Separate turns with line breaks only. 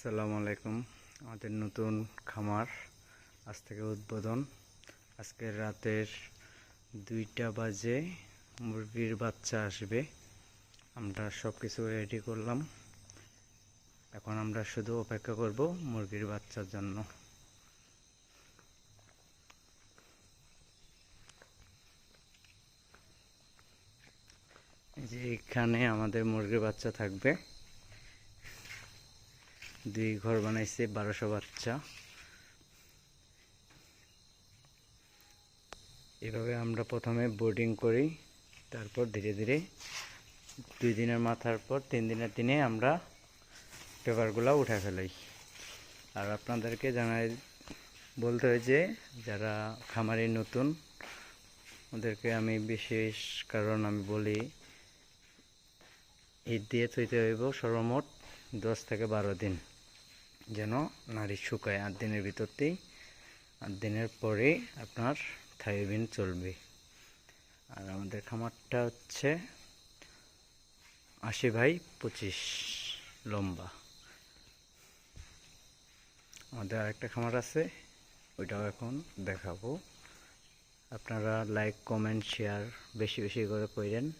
আসসালামু আলাইকুম। আমাদের নতুন খামার, আজ থেকে উদ্বোধন। আজকের রাতের দুইটা বাজে, মুরগির বাচ্চা আসবে। আমরা সব কিছু রেডি করলাম। এখন আমরা শুধু অপেক্ষা করব মুরগির বাচ্চার জন্য। যে এখানে আমাদের মুরগির বাচ্চা থাকবে। দুই ঘর বানাইছে, বারোশো বাচ্চা। এভাবে আমরা প্রথমে বোর্ডিং করি, তারপর ধীরে ধীরে দুই দিনের মাথার পর তিন দিনের দিনে আমরা পেপারগুলো উঠে ফেলাই। আর আপনাদেরকে জানাই, বলতে হয় যে যারা খামারি নতুন, ওদেরকে আমি বিশেষ কারণ আমি বলি, ঈদ দিয়ে থইতে হইব সর্বমোট দশ থেকে বারো দিন যেন নারী শুকায়। আট দিনের ভিতরতেই, আট দিনের পরে আপনার থাইবিন চলবে। আর আমাদের খামারটা হচ্ছে আশি ভাই পঁচিশ লম্বা। আমাদের আরেকটা খামার আছে, ওইটাও এখন দেখাবো। আপনারা লাইক কমেন্ট শেয়ার বেশি বেশি করে করেন।